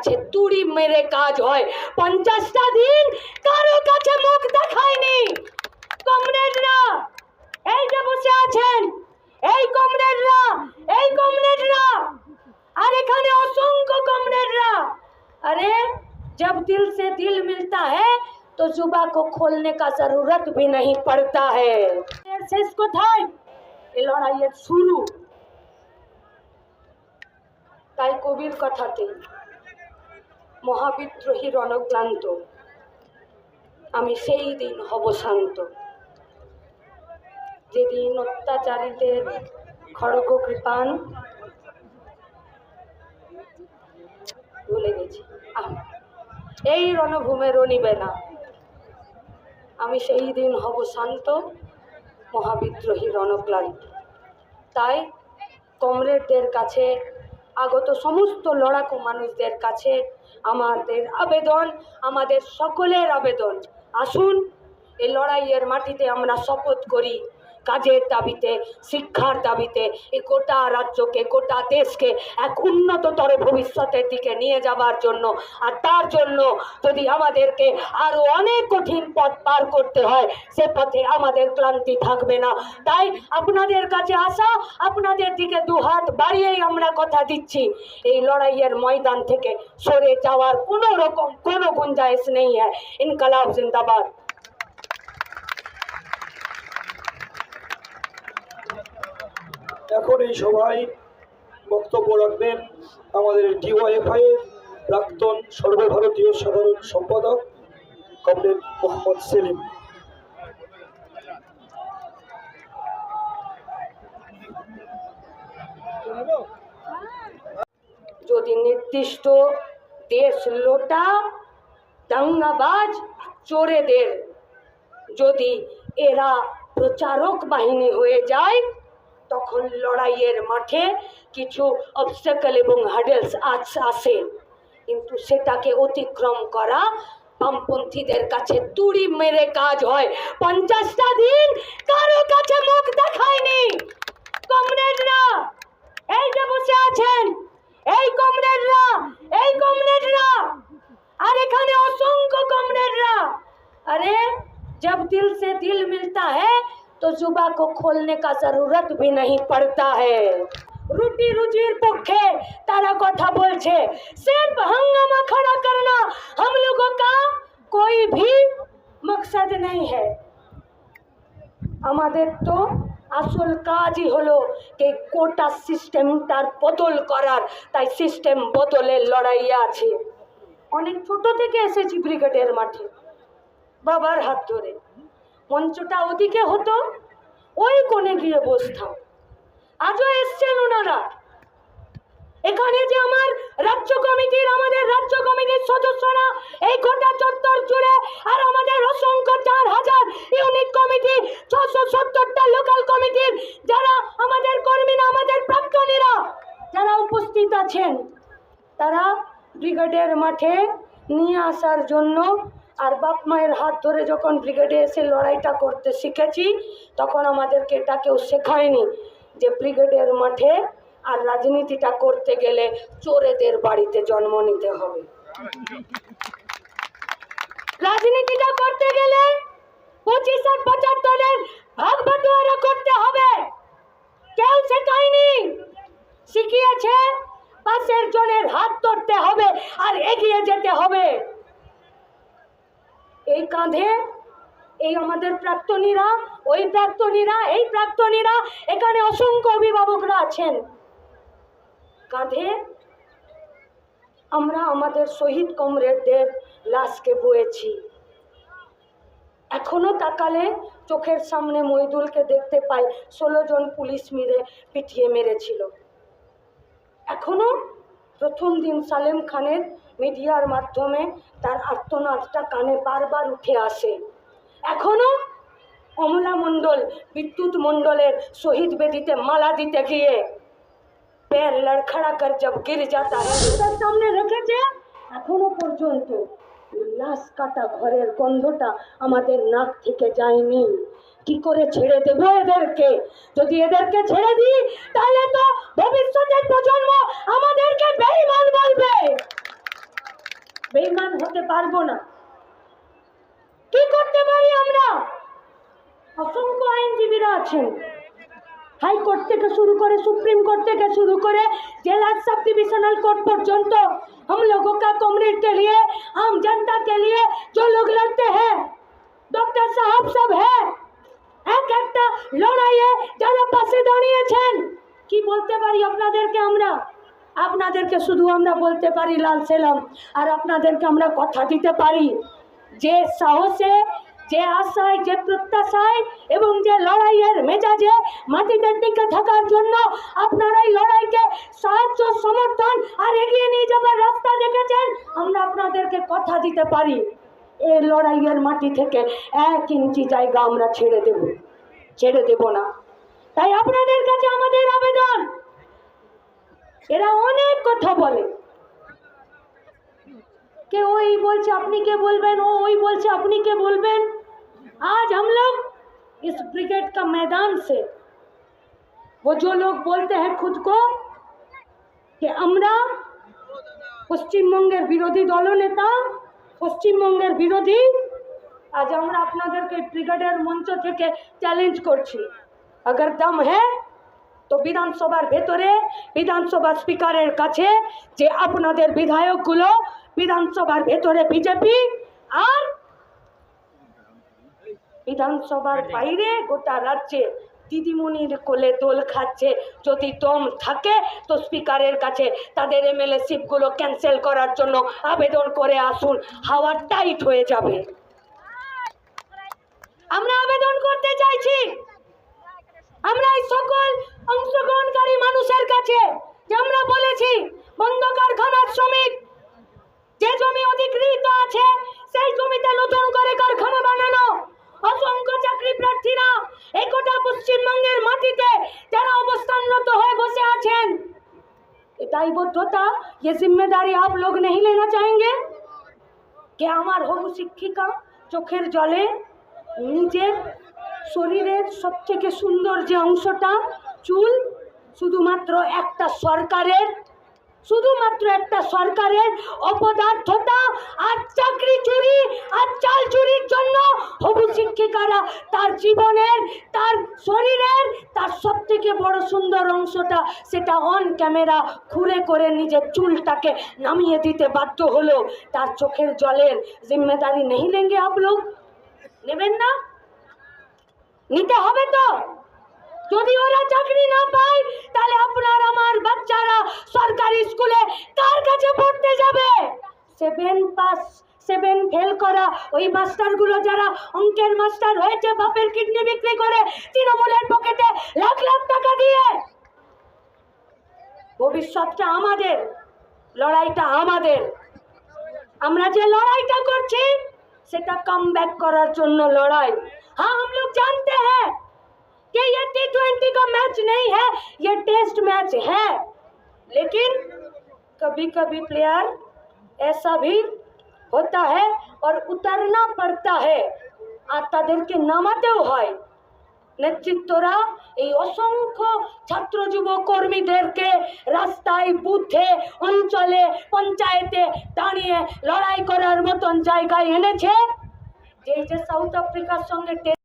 কাছে তুড়ি মেরে কাজ হয় পঞ্চাশটা দিন কারো কাছে মুখ দেখায়নি কমরেডরা এই যে বসে আছেন এই কমরেডরা এই কমরেডরা আর এখানে অসংখ্য কমরেডরা अरे जब दिल से दिल मिलता है तो जुबा को खोलने का जरूरत भी नहीं पड़ता है শেষ কোথায় এই লড়াইয়ের শুরু তাই কবির কথাতে মহাবিদ্রোহী রণক্লান্ত। আমি সেই দিন হব শান্ত। যেদিন অত্যাচারীদের খড়গ কৃপান, ভুলে গেছি। এই রণভূমে রনিবে না আমি সেই দিন হব শান্ত, মহাবিদ্রোহী রণক্লান্ত। তাই কমরেডদের কাছে আগত সমস্ত লড়াকু মানুষদের কাছে আমাদের আবেদন, আমাদের সকলের আবেদন। আসুন, এই লড়াইয়ের মাটিতে আমরা শপথ করি। কাজের দাবিতে, শিক্ষার দাবিতে এই গোটা রাজ্যকে, গোটা দেশকে এক উন্নততর ভবিষ্যতের দিকে নিয়ে যাবার জন্য। আর তার জন্য যদি আমাদেরকে আরও অনেক কঠিন পথ পার করতে হয়, সে পথে আমাদের ক্লান্তি থাকবে না। তাই আপনাদের কাছে আসা, আপনাদের দিকে দু হাত বাড়িয়েই আমরা কথা দিচ্ছি। এই লড়াইয়ের ময়দান থেকে সরে যাওয়ার কোনো রকম, কোনো গুঞ্জাইশ নেই। হ্যাঁ ইনকলাব জিন্দাবাদ। এখন এই সভায় বক্তব্য রাখবেন আমাদের ডিওয়াইএফআই এর প্রাক্তন সর্বভারতীয় সাধারণ সম্পাদক কমরেড মোহাম্মদ সেলিম। যদি নির্দিষ্ট দেশ লোটা দাঙ্গাবাজ চোরেদের, যদি এরা প্রচারক বাহিনী হয়ে যায় তখন লড়াইয়ের মাঠে কিছু অবস্টাকল এবং হাডেলস আসে কিন্তু সেটাকে অতিক্রম করা বামপন্থীদের কাছে তুড়ি মেরে কাজ হয়। পঞ্চাশটা দিন কারও কাছে মুখ দেখায়নি। কমরেডরা, এই যে বসে আছেন, এই কমরেডরা तो जुबा को खोलने का जरूरत भी नहीं पड़ता है রুটি রুজির পক্ষে তারা কথা বলছে सिर्फ हंगामा खड़ा करना हम लोगों का कोई भी मकसद नहीं है আমাদের তো আসল কাজই হলো যে কোটা সিস্টেমটার বদল করার তাই সিস্টেম বদলের লড়াইয়ে আছে অনেক ছোট থেকে এসেছি ব্রিগেডের মাঠে বাবার হাত ধরে মঞ্চটা ওদিকে হতো, ওই কোণে গিয়ে বসতাম। আজও এসছেন ওনারা। এখানে যে আমার রাজ্য কমিটির, আমাদের রাজ্য কমিটির সদস্যরা, এই গোটা চত্বর জুড়ে, আর আমাদের অসংখ্য চার হাজার ইউনিট কমিটি, ছশো সত্তরটা লোকাল কমিটির, যারা আমাদের কর্মীরা আমাদের প্রাক্তনীরা, যারা উপস্থিত আছেন, তারা ব্রিগেডের মাঠে নিয়ে আসার জন্য আর বাপ মায়ের হাত ধরে যখন ব্রিগেডে এসে লড়াইটা করতে শিখেছি, তখন আমাদেরকে এটা কেউ শেখায়নি যে ব্রিগেডের মাঠে আর রাজনীতিটা করতে গেলে চোরেদের বাড়িতে জন্ম নিতে হবে। রাজনীতিটা করতে গেলে পঁচিশ আর পঁচাত্তরের ভাগ বাটোয়ারা করতে হবে কেউ শেখায়নি শিখিয়েছে পাশের জনের হাত ধরতে হবে আর এগিয়ে যেতে হবে কাঁধে এই আমাদের প্রাক্তনীরা, ওই প্রাক্তনীরা, এই প্রাক্তনীরা, এখানে অসংখ্য অভিভাবকরা আছেন। কাঁধে আমরা আমাদের শহীদ কমরেডদের লাশকে বয়েছি। এখনও তাকালে চোখের সামনে মইদুলকে দেখতে পাই, ষোলো জন পুলিশ মিলে পিটিয়ে মেরেছিল। এখনও প্রথম দিন সালেম খানের মিডিয়ার মাধ্যমে তার আর্তনাদটা কানে বারবার উঠে আসে এখনো অমলা মণ্ডল বিদ্যুৎ মণ্ডলের শহীদ বেদিতে মালা দিতে গিয়ে पैर लड़खड़ा कर जब गिर जाता है তার সামনে রেখেছে এখনো পর্যন্ত এই লাশ কাটা ঘরের গন্ধটা আমাদের নাক থেকে যায়নি কি করে ছেড়ে দেবো এদেরকে? যদি এদেরকে ছেড়ে দিই, তাহলে তো ভবিষ্যতের প্রজন্ম আমাদেরকে বেইমান বলবে। বেইমান হতে পারব না। কি করতে পারি আমরা? অসংখ্য আইনজীবীরা আছেন। হাইকোর্ট থেকে শুরু করে সুপ্রিম কোর্ট থেকে শুরু করে জেলা সব ডিভিশনাল কোর্ট পর্যন্ত हम लोगों का कॉमरेड के लिए आम जनता के लिए जो लोग लड़ते हैं डॉक्टर साहब सब है এক একটা লড়াইয়ে যারা পাশে দাঁড়িয়েছেন, কি বলতে পারি আপনাদেরকে আমরা? আপনাদেরকে শুধু আমরা বলতে পারি লাল সেলাম, আর আপনাদেরকে আমরা কথা দিতে পারি। যে সাহসে, যে আশায়, যে প্রত্যাশায় এবং যে লড়াইয়ের মেজাজে মাটিতে টিকে থাকার জন্য আপনারা এই লড়াইকে সাহায্য, সমর্থন আর এগিয়ে নিয়ে যাবার রাস্তা দেখেছেন, আমরা আপনাদেরকে কথা দিতে পারি। এই লড়াইয়ের মাটি থেকে এক ইঞ্চি জায়গা আমরা ছেড়ে দেব ছেড়ে দেব না তাই আপনাদের কাছে আমাদের আবেদন এরা অনেক কথা বলে কে ওই বলছে আপনি কে বলবেন ও ওই বলছে আপনি কে বলবেন आज हम लोग इस ब्रिगेड का मैदान से वो जो लोग बोलते हैं खुद को कि আমরা পশ্চিমবঙ্গের বিরোধী দলনেতা পশ্চিমবঙ্গের বিরোধী। আজ আমরা আপনাদেরকে ব্রিগেডের মঞ্চ থেকে চ্যালেঞ্জ করছি। আগর দাম হ্যাঁ? তো বিধানসভার ভেতরে, বিধানসভা স্পিকারের কাছে যে আপনাদের বিধায়কগুলো, বিধানসভার ভেতরে বিজেপি আর বিধানসভার বাইরে গোটা রাজ্যে দিদিমণির কোলে দোল খাচ্ছে। যদি দম থাকে তো স্পিকারের কাছে তাদের এমএলএ শিপগুলো ক্যান্সেল করার জন্য আবেদন করে আসুন। হাওয়া টাইট হয়ে যাবে। আমরা আবেদন করতে চাইছি। আমরা এই সকল অংশগ্রহণকারী মানুষের কাছে যে আমরা বলেছি বন্ধ কারখানার শ্রমিক যে জমি অধিকৃত আছে সেই জমিতে নতুন করে কারখানা বানানো অসংখ্য চাকরি প্রার্থীরা এই গোটা পশ্চিমবঙ্গের মাটিতে যারা অবস্থানরত হয়ে বসে আছেন ये दायबद्धता ये जिम्मेदारी आप लोग नहीं लेना चाहेंगे কে আমার হবু শিক্ষিকা চোখের জলে নিজের শরীরের সবথেকে সুন্দর যে অংশটা চুল শুধুমাত্র একটা সরকারের শুধুমাত্র একটা সরকারের অপদার্থতা আর চাকরি চুরি আর চাল চুরির জন্য হবু শিক্ষিকারা তার জীবনের, তার শরীরের, তার সব থেকে বড় সুন্দর অংশটা সেটা অন ক্যামেরা খুঁড়ে করে নিজের চুলটাকে নামিয়ে দিতে বাধ্য হলো। তার চোখের জলের জিম্মেদারি নেই লেঙ্গে আপ লোক। নেবেন না? নিতে হবে তো? যদি ওরা চাকরি না পায় তাহলে আপনার আমার বাচ্চারা সরকারি স্কুলে কার কাছে পড়তে যাবে সেভেন পাস সেভেন ফেল করা ওই মাস্টারগুলো যারা অঙ্কের মাস্টার হয়েছে বাপের কিডনি বিক্রি করে তৃণমূলের পকেটে লাখ লাখ টাকা দিয়ে ভবিষ্যৎটা আমাদের লড়াইটা আমাদের আমরা যে লড়াইটা করছি সেটা কাম ব্যাক করার জন্য লড়াই हाँ हम लोग जानते हैं कि ये टी ट्वेंटी का मैच नहीं है ये टेस्ट मैच है लेकिन कभी कभी प्लेयर ऐसा भी होता है और उतरना पड़ता है আর তাদেরকে নামাতেও হয় নেতৃত্বরা এই অসংখ্য ছাত্র যুব কর্মীদেরকে রাস্তায় বুথে অঞ্চলে পঞ্চায়েতে দাঁড়িয়ে লড়াই করার মতন জায়গায় এনেছে যেই যে সাউথ আফ্রিকার সঙ্গে